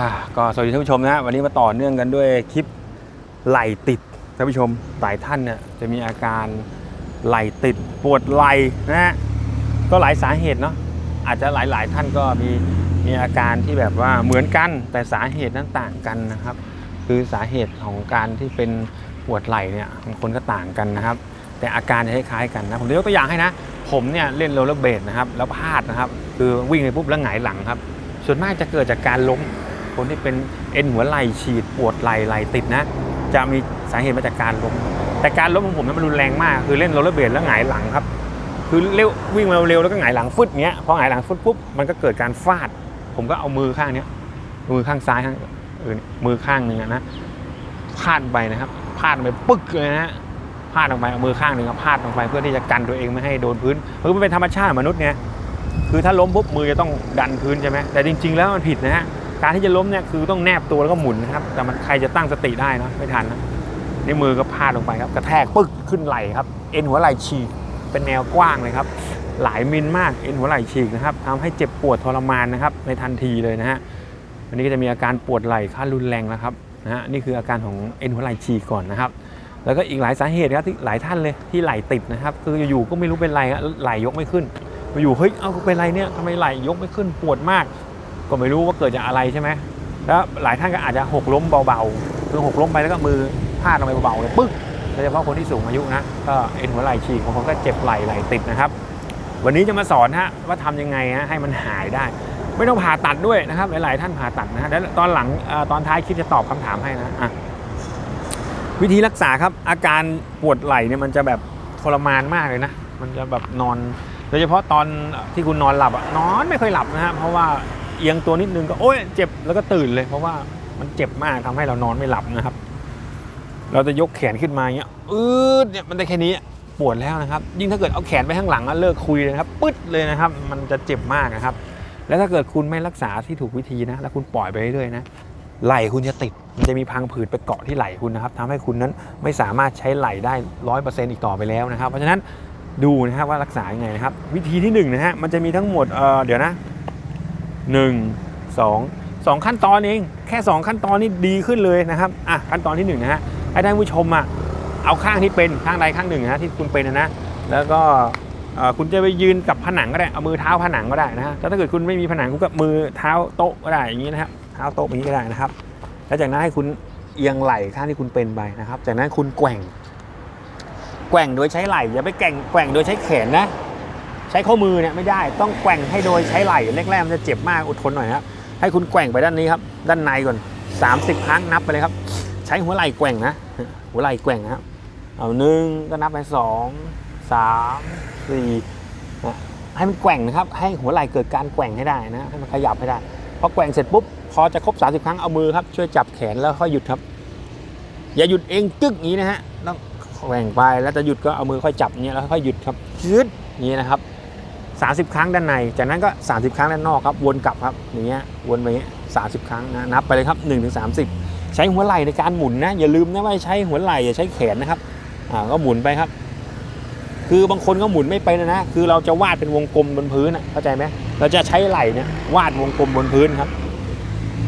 ่าก็สวัสดีท่านผู้ชมนะ วันนี้มาต่อเนื่องกันด้วยคลิปไหลติดท่านผู้ชมหลายท่านเนี่ยจะมีอาการไหลติดปวดไหล่นะฮะก็หลายสาเหตุเนาะอาจจะหลาย ๆ ท่านก็มีมีอาการที่แบบว่าเหมือนกันแต่สาเหตุนั้นต่างกันนะครับ คือสาเหตุของการที่เป็นปวดไหล่เนี่ยบางคนก็ต่างกันนะครับ แต่อาการจะคล้ายๆกันนะผมยกตัวอย่างให้นะ ผมเนี่ยเล่นโรลเลอร์เบดนะครับแล้วพลาดนะครับ คือวิ่งไปปุ๊บแล้วหงายหลังครับ ส่วนมากจะเกิดจากการล้ม คนที่เป็นเอ็นหัวไหล่ฉีดปวดไหล่ไหล่ติดนะ จะมีสาเหตุมาจากการล้ม แต่การล้มของผมนั้นมันรุนแรงมาก คือเล่นโรลเลอร์เบลดแล้วหงายหลังครับ คือเร็ววิ่งมาเร็วแล้วก็หงายหลังฟึดเงี้ย พอหงายหลังฟึดปุ๊บมันก็เกิดการฟาด ผมก็เอามือข้างเนี้ย มือข้างซ้ายข้างเออมือข้างหนึ่งนะพาดไปนะครับพาดไปปึ๊กเลยนะฮะพาดลงไปเอามือข้างหนึ่งพาดลงไปเพื่อที่จะกันตัวเองไม่ให้โดนพื้นคือมันเป็นธรรมชาติมนุษย์ไงคือถ้าล้มปุ๊บมือจะต้องดันพื้นใช่ไหมแต่จริง ๆ แล้วมันผิดนะฮะ การที่จะล้มเนี่ยคือต้องแนบตัวแล้วก็หมุนนะครับ แต่มันใครจะตั้งสติได้นะไม่ทันนะนี่มือก็พาดลงไปครับ กระแทกปึ๊กขึ้นไหลครับ เอ็นหัวไหล่ฉีก เป็นแนวกว้างเลยครับ หลายมิลมาก เอ็นหัวไหล่ฉีกนะครับทำให้เจ็บปวดทรมานนะครับ ในทันทีเลยนะฮะวันนี้ก็จะมีอาการปวดไหล่ขั้นรุนแรงแล้วครับนะฮะ นี่คืออาการของเอ็นหัวไหล่ฉีกก่อนนะครับ แล้วก็อีกหลายสาเหตุครับที่หลายท่านเลยที่ไหล่ติดนะครับ คืออยู่ๆก็ไม่รู้เป็นไรครับไหล่ยกไม่ขึ้น อยู่เฮ้ย เอาเป็นไรเนี่ยทำไมไหล่ยกไม่ขึ้น ปวดมาก ก็ไม่รู้ว่าเกิดจากอะไรใช่ไหมแล้วหลายท่านก็อาจจะหกล้มเบาๆคือหกล้มไปแล้วก็มือพลาดลงไปเบาๆเลยปึ๊กโดยเฉพาะคนที่สูงอายุนะก็เอ็นหัวไหล่ฉีกบางคนก็เจ็บไหล่ไหล่ติดนะครับ วันนี้จะมาสอนฮะว่าทำยังไงฮะให้มันหายได้ ไม่ต้องผ่าตัดด้วยนะครับหลายๆท่านผ่าตัดนะฮะแล้วตอนหลังตอนท้ายคลิปจะตอบคำถามให้นะอะวิธีรักษาครับอาการปวดไหล่เนี่ยมันจะแบบทรมานมากเลยนะ มันจะแบบนอน โดยเฉพาะตอนที่คุณนอนหลับอะนอนไม่ค่อยหลับนะฮะเพราะว่า เอียงตัวนิดนึงก็โอ๊ยเจ็บแล้วก็ตื่นเลยเพราะว่ามันเจ็บมากทำให้เรานอนไม่หลับนะครับ เราจะยกแขนขึ้นมาอย่างเงี้ยอืดเนี่ยมันได้แค่นี้ปวดแล้วนะครับ ยิ่งถ้าเกิดเอาแขนไปข้างหลังอะเลิกคุยเลยนะครับปึ๊ดเลยนะครับ มันจะเจ็บมากนะครับ แล้วถ้าเกิดคุณไม่รักษาที่ถูกวิธีนะ แล้วคุณปล่อยไปเรื่อยๆนะไหล่คุณจะติด มันจะมีพังผืดไปเกาะที่ไหล่คุณนะครับทำให้คุณนั้นไม่สามารถใช้ไหล่ได้ร้อยเปอร์เซ็นต์อีกต่อไปแล้วนะครับ เพราะฉะนั้นดูนะครับว่ารักษายังไงนะครับ วิธีที่หนึ่งนะฮะมันจะมีทั้งหมดเเดี๋ยวนะ หนึ่งสองสองขั้นตอนเอง แค่สองขั้นตอนนี้ดีขึ้นเลยนะครับอะขั้นตอนที่หนึ่งนะฮะให้ท่านผู้ชมอะเอาข้างที่เป็นข้างใดข้างหนึ่งนะที่คุณเป็นนะแล้วก็คุณจะไปยืนกับผนังก็ได้เอามือเท้าผนังก็ได้นะฮะแต่ถ้าเกิดคุณไม่มีผนังคุณกับมือเท้าโต๊ะก็ได้อย่างนี้นะครับเท้าโต๊ะอย่างนี้ก็ได้นะครับ แล้วจากนั้นให้คุณเอียงไหล่ข้างที่คุณเป็นไปนะครับ จากนั้นคุณแกว่ง แกว่งโดยใช้ไหล่อย่าไปแกว่งแกว่งโดยใช้แขนนะ ใช้ข้อมือเนี่ยไม่ได้ต้องแกว่งให้โดยใช้ไหล่แรกๆมันจะเจ็บมากอดทนหน่อยครับให้คุณแกว่งไปด้านนี้ครับ ด้านในก่อน 30 ครั้งนับไปเลยครับ ใช้หัวไหล่แกว่งนะ หัวไหล่แกว่งนะครับเอาหนึ่งก็นับไปสองสามสี่นะให้มันแกว่งนะครับ ให้หัวไหล่เกิดการแกว่งให้ได้นะให้มันขยับให้ได้พอแกว่งเสร็จปุ๊บพอจะครบ 30 ครั้งเอามือครับช่วยจับแขนแล้วค่อยหยุดครับ อย่าหยุดเองจึ๊กอย่างนี้นะฮะต้องแกว่งไปแล้วจะหยุดก็เอามือค่อยจับอย่างเงี้ยแล้วค่อยหยุดครับยืดนี้นะครับ 30 ครั้งด้านใน จากนั้นก็ 30 ครั้งด้านนอกครับ วนกลับครับ อย่างเงี้ย วนไปเงี้ย30ครั้งนะ นับไปเลยครับ1ถึง30ใช้หัวไหล่ในการหมุนนะ อย่าลืมนะว่าใช้หัวไหล่อย่าใช้แขนนะครับ อ่า ก็หมุนไปครับ คือบางคนก็หมุนไม่ไปนะนะ คือเราจะวาดเป็นวงกลมบนพื้นอะเข้าใจไหมเราจะใช้ไหล่เนี่ยวาดวงกลมบนพื้นครับ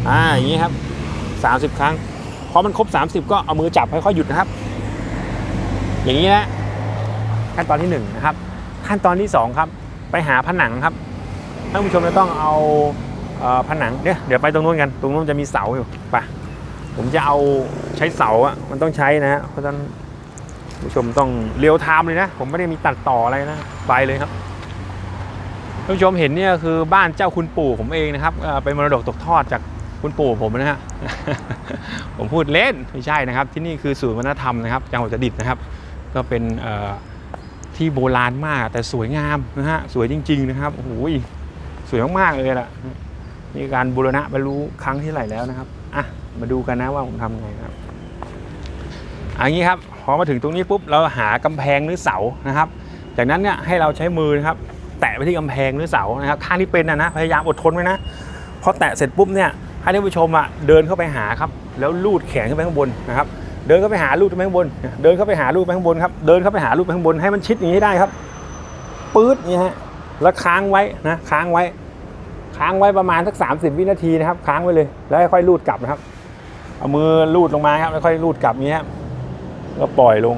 อ่า อย่างนี้ครับ 30 ครั้ง พอมันครบ 30 ก็เอามือจับค่อยๆหยุดนะครับ อย่างนี้นะ ขั้นตอนที่หนึ่งนะครับ ขั้นตอนที่สองครับ ไปหาผนังครับท่านผู้ชมจะต้องเอาเออผนังเนี่ยเดี๋ยวไปตรงนู้นกัน ตรงนู้นจะมีเสาอยู่ไปผมจะเอาใช้เสาอะมันต้องใช้นะฮะเพราะฉะนั้นผู้ชมต้องเรียวไทม์เลยนะ ผมไม่ได้มีตัดต่ออะไรนะ ไปเลยครับท่านผู้ชมเห็นเนี่ยคือบ้านเจ้าคุณปู่ผมเองนะครับเป็นมรดกตกทอดจากคุณปู่ผมนะฮะผมพูดเล่นไม่ใช่นะครับ ที่นี่คือศูนย์วัฒนธรรมนะครับจังหวัดอุตรดิตนะครับ ก็เป็น ที่โบราณมากแต่สวยงามนะฮะสวยจริง ๆ นะครับโอ้โหสวยมากๆเลยล่ะมีการบูรณะบรรลุครั้งที่เท่าไหร่แล้วนะครับอะมาดูกันนะว่าผมทำไงครับอันนี้ครับพอมาถึงตรงนี้ปุ๊บเราหากำแพงหรือเสานะครับ จากนั้นเนี่ยให้เราใช้มือนะครับ แตะไปที่กำแพงหรือเสานะครับข้างที่เป็นนะนะพยายามอดทนไว้นะพอแตะเสร็จปุ๊บเนี่ยให้ท่านผู้ชมอะเดินเข้าไปหาครับ แล้วลูดแขนขึ้นไปข้างบนนะครับ เดินเข้าไปหาลูดไปข้างบน เดินเข้าไปหาลูดไปข้างบนครับ เดินเข้าไปหาลูดไปข้างบนให้มันชิดอย่างนี้ให้ได้ครับ ปื๊ดนี่ฮะ แล้วค้างไว้นะ ค้างไว้ ค้างไว้ประมาณสัก 30 วินาทีนะครับ ค้างไว้เลย แล้วค่อยลูดกลับนะครับ เอามือลูดลงมาครับ แล้วค่อยลูดกลับนี้ครับก็ปล่อยลง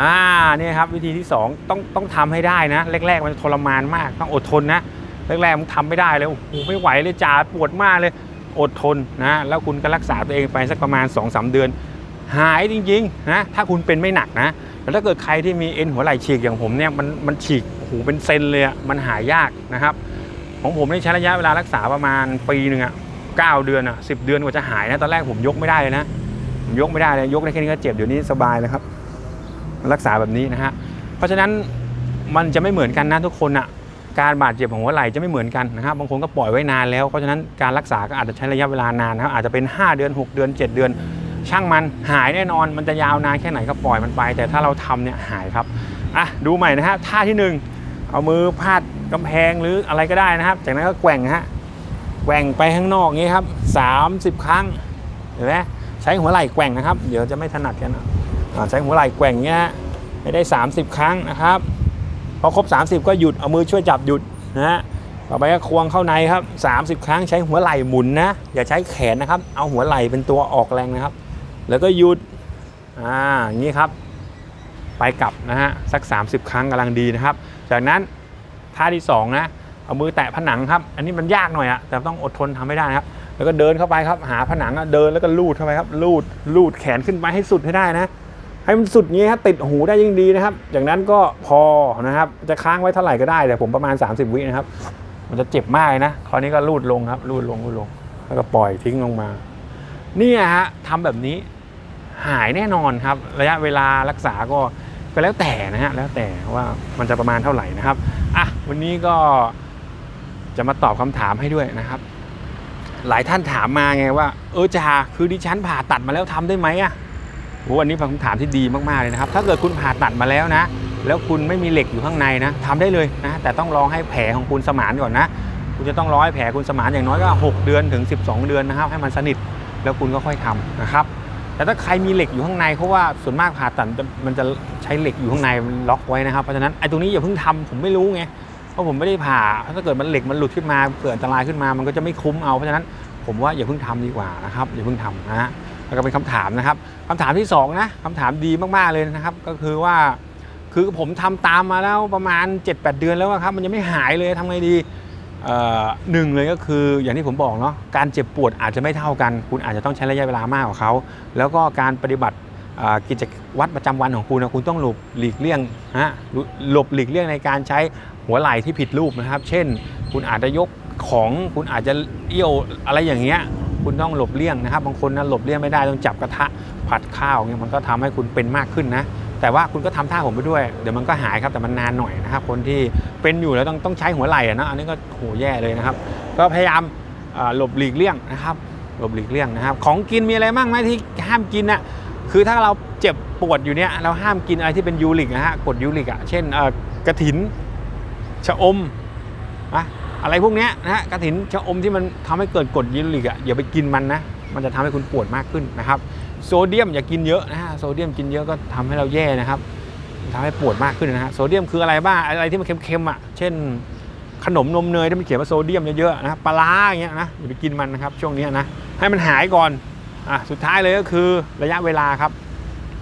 อ่าเนี่ยครับ วิธีที่ 2 ต้องต้องทำให้ได้นะ แรก ๆ มันทรมานมาก ต้องอดทนนะ แรกๆมันทำไม่ได้เลยโอ้โหไม่ไหวเลยจ่าปวดมากเลย อดทนนะแล้วคุณก็รักษาตัวเองไปสักประมาณ 2-3 เดือน หายจริงๆนะถ้าคุณเป็นไม่หนักนะแต่ถ้าเกิดใครที่มีเอ็นหัวไหล่ฉีกอย่างผมเนี่ยมันมันฉีกโอ้โหเป็นเซนเลยอะมันหายยากนะครับ ของผมนี่ใช้ระยะเวลารักษาประมาณปีหนึ่งอะเก้าเดือนอะสิบเดือนกว่าจะหายนะตอนแรกผมยกไม่ได้เลยนะผมยกไม่ได้เลยยกได้แค่นี้ก็เจ็บเดี๋ยวนี้สบายแล้วครับ รักษาแบบนี้นะฮะเพราะฉะนั้นมันจะไม่เหมือนกันนะทุกคนอะ การบาดเจ็บของหัวไหล่จะไม่เหมือนกันนะครับบางคนก็ปล่อยไว้นานแล้วเพราะฉะนั้นการรักษาก็อาจจะใช้ระยะเวลานานนะครับอาจจะเป็น 5 เดือน 6 เดือน 7 เดือน ช่างมันหายแน่นอน มันจะยาวนานแค่ไหนก็ปล่อยมันไป แต่ถ้าเราทำเนี่ยหายครับอะดูใหม่นะฮะท่าที่หนึ่งเอามือพาดกำแพงหรืออะไรก็ได้นะครับ จากนั้นก็แกว่งฮะแกว่งไปข้างนอกอย่างนี้ครับ30 ครั้งเห็นไหมใช้หัวไหล่แกว่งนะครับ เดี๋ยวจะไม่ถนัดกันนะใช้หัวไหล่แกว่งเงี้ยให้ได้ 30 ครั้งนะครับ พอครบ 30 ก็หยุดเอามือช่วยจับหยุดนะฮะต่อไปก็ควงเข้าในครับ 30 ครั้งใช้หัวไหล่หมุนนะ อย่าใช้แขนนะครับ เอาหัวไหล่เป็นตัวออกแรงนะครับ แล้วก็หยุดอ่าอย่างนี้ครับ ไปกลับนะฮะสัก 30 ครั้งกำลังดีนะครับ จากนั้นท่าที่สองนะเอามือแตะผนังครับ อันนี้มันยากหน่อยอะแต่ต้องอดทนทำให้ได้นะครับ แล้วก็เดินเข้าไปครับ หาผนังเดินแล้วก็ลูดเข้าไปครับลูดลูดแขนขึ้นไปให้สุดให้ได้นะ ให้มันสุดงี้ครับติดหูได้ยิ่งดีนะครับ จากนั้นก็พอนะครับ จะค้างไว้เท่าไหร่ก็ได้แต่ผมประมาณ 30 วินะครับ มันจะเจ็บมากนะคราวนี้ก็ลูดลงครับลูดลงลูดลง แล้วก็ปล่อยทิ้งลงมาเนี่ยฮะทำแบบนี้หายแน่นอนครับ ระยะเวลารักษาก็ก็แล้วแต่นะฮะแล้วแต่ว่ามันจะประมาณเท่าไหร่นะครับอะวันนี้ก็จะมาตอบคำถามให้ด้วยนะครับ หลายท่านถามมาไงว่า เออจ่าคือดิฉันผ่าตัดมาแล้วทำได้ไหมอะ โอ้อันนี้เป็นคำถามที่ดีมากๆเลยนะครับ ถ้าเกิดคุณผ่าตัดมาแล้วนะ แล้วคุณไม่มีเหล็กอยู่ข้างในนะทำได้เลยนะ แต่ต้องรอให้แผลของคุณสมานก่อนนะ คุณจะต้องรอให้แผลคุณสมานอย่างน้อยก็ 6 เดือนถึง 12 เดือนนะครับ ให้มันสนิท แล้วคุณก็ค่อยทำนะครับ แต่ถ้าใครมีเหล็กอยู่ข้างในเพราะว่าส่วนมากผ่าตัดมันจะใช้เหล็กอยู่ข้างในมันล็อกไว้นะครับ เพราะฉะนั้นไอ้ตรงนี้อย่าเพิ่งทำผมไม่รู้ไง เพราะผมไม่ได้ผ่า ถ้าเกิดมันเหล็กมันหลุดขึ้นมาเกิดอันตรายขึ้นมา มันก็จะไม่คุ้มเอา เพราะฉะนั้นผมว่าอย่าเพิ่งทำดีกว่านะครับ อย่าเพิ่งทำนะฮะ แล้วก็เป็นคำถามนะครับคำถามที่สองนะคำถามดีมากๆเลยนะครับ ก็คือว่า คือผมทำตามมาแล้วประมาณ 7-8 เดือนแล้วครับ มันยังไม่หายเลยทำไงดีหนึ่งเลยก็คืออย่างที่ผมบอกเนาะการเจ็บปวดอาจจะไม่เท่ากัน คุณอาจจะต้องใช้ระยะเวลามากกว่าเขาแล้วก็การปฏิบัติอ่ากิจวัตรประจำวันของคุณนะคุณต้องหลบหลีกเลี่ยงนะฮะหลบหลีกเลี่ยงในการใช้หัวไหล่ที่ผิดรูปนะครับ เช่น คุณอาจจะยกของคุณอาจจะเอี้ยวอะไรอย่างเงี้ย คุณต้องหลบเลี่ยงนะครับ บางคนนะหลบเลี่ยงไม่ได้ต้องจับกระทะผัดข้าวเงี้ยมันก็ทำให้คุณเป็นมากขึ้นนะแต่ว่าคุณก็ทำท่าผมไปด้วย เดี๋ยวมันก็หายครับแต่มันนานหน่อยนะครับ คนที่เป็นอยู่แล้วต้องต้องใช้หัวไหล่ะนะอันนี้ก็โหแย่เลยนะครับ ก็พยายามหลบหลีกเลี่ยงนะครับ หลบหลีกเลี่ยงนะครับ ของกินมีอะไรบ้างไหมที่ห้ามกินอะคือถ้าเราเจ็บปวดอยู่เนี่ยเราห้ามกินอะไรที่เป็นยูริกนะฮะกรดยูริกอะเช่นกระถินชะอมอะ อะไรพวกนี้นะฮะกระถินชะอมที่มันทำให้เกิดกรดยูริกอะอย่าไปกินมันนะมันจะทำให้คุณปวดมากขึ้นนะครับ โซเดียมอย่ากินเยอะนะฮะโซเดียมกินเยอะก็ทำให้เราแย่นะครับทำให้ปวดมากขึ้นนะฮะโซเดียมคืออะไรบ้างอะไรที่มันเค็มๆอะเช่น ขนมนมเนยที่มันเขียนว่าโซเดียมเยอะๆนะปลาร้าอย่างเงี้ยนะอย่าไปกินมันนะครับช่วงนี้นะให้มันหายก่อนอะสุดท้ายเลยก็คือระยะเวลาครับ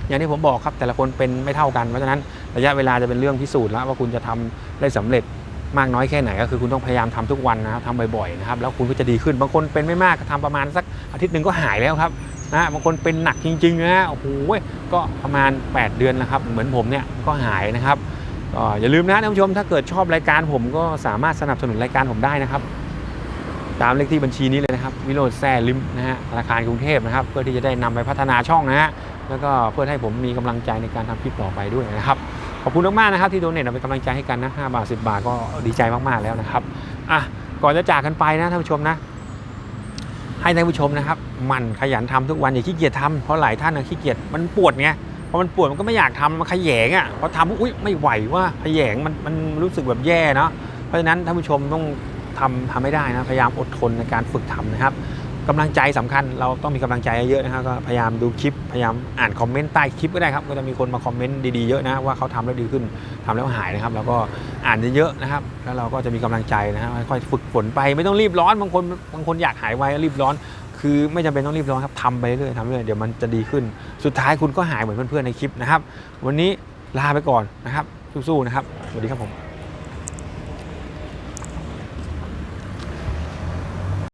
อย่างที่ผมบอกครับแต่ละคนเป็นไม่เท่ากันเพราะฉะนั้นระยะเวลาจะเป็นเรื่องพิสูจน์แล้วว่าคุณจะทำได้สำเร็จ มากน้อยแค่ไหนก็คือคุณต้องพยายามทำทุกวันนะครับทำบ่อยๆนะครับแล้วคุณก็จะดีขึ้นบางคนเป็นไม่มากก็ทำประมาณสักอาทิตย์หนึ่งก็หายแล้วครับนะบางคนเป็นหนักจริงๆนะโอ้โหก็ประมาณ 8 เดือนนะครับ เหมือนผมเนี่ยก็หายนะครับก็อย่าลืมนะท่านผู้ชมถ้าเกิดชอบรายการผมก็สามารถสนับสนุนรายการผมได้นะครับ ตามเลขที่บัญชีนี้เลยนะครับ วิโรจน์แซ่ลิมนะฮะธนาคารกรุงเทพนะครับ เพื่อที่จะได้นำไปพัฒนาช่องนะฮะแล้วก็เพื่อให้ผมมีกำลังใจในการทำคลิปต่อไปด้วยนะครับ ขอบคุณมากๆนะครับที่โดเนทเอาเป็นกำลังใจให้กันนะ5บาท10 บาทก็ดีใจมากๆแล้วนะครับอะก่อนจะจากกันไปนะท่านผู้ชมนะ ให้ท่านผู้ชมนะครับ มันขยันทำทุกวันอย่าขี้เกียจทำเพราะหลายท่านนะขี้เกียจมันปวดไงพอมันปวดมันก็ไม่อยากทำมันขยงอะพอทำอุ้ยไม่ไหวว่าขยงมันมันรู้สึกแบบแย่เนาะเพราะฉะนั้นท่านผู้ชมต้องทำทำไม่ได้นะพยายามอดทนในการฝึกทำนะครับ กำลังใจสำคัญเราต้องมีกำลังใจเยอะนะครับก็พยายามดูคลิปพยายามอ่านคอมเมนต์ใต้คลิปก็ได้ครับก็จะมีคนมาคอมเมนต์ดีๆเยอะนะว่าเขาทำแล้วดีขึ้นทำแล้วหายนะครับ แล้วก็อ่านเยอะๆนะครับ แล้วเราก็จะมีกำลังใจนะครับค่อยฝึกฝนไปไม่ต้องรีบร้อนบางคนบางคนอยากหายไวรีบร้อน คือไม่จำเป็นต้องรีบร้อนครับทำไปเรื่อยๆทำเรื่อยๆเดี๋ยวมันจะดีขึ้น สุดท้ายคุณก็หายเหมือนเพื่อนๆในคลิปนะครับ วันนี้ลาไปก่อนนะครับสู้ๆนะครับสวัสดีครับผม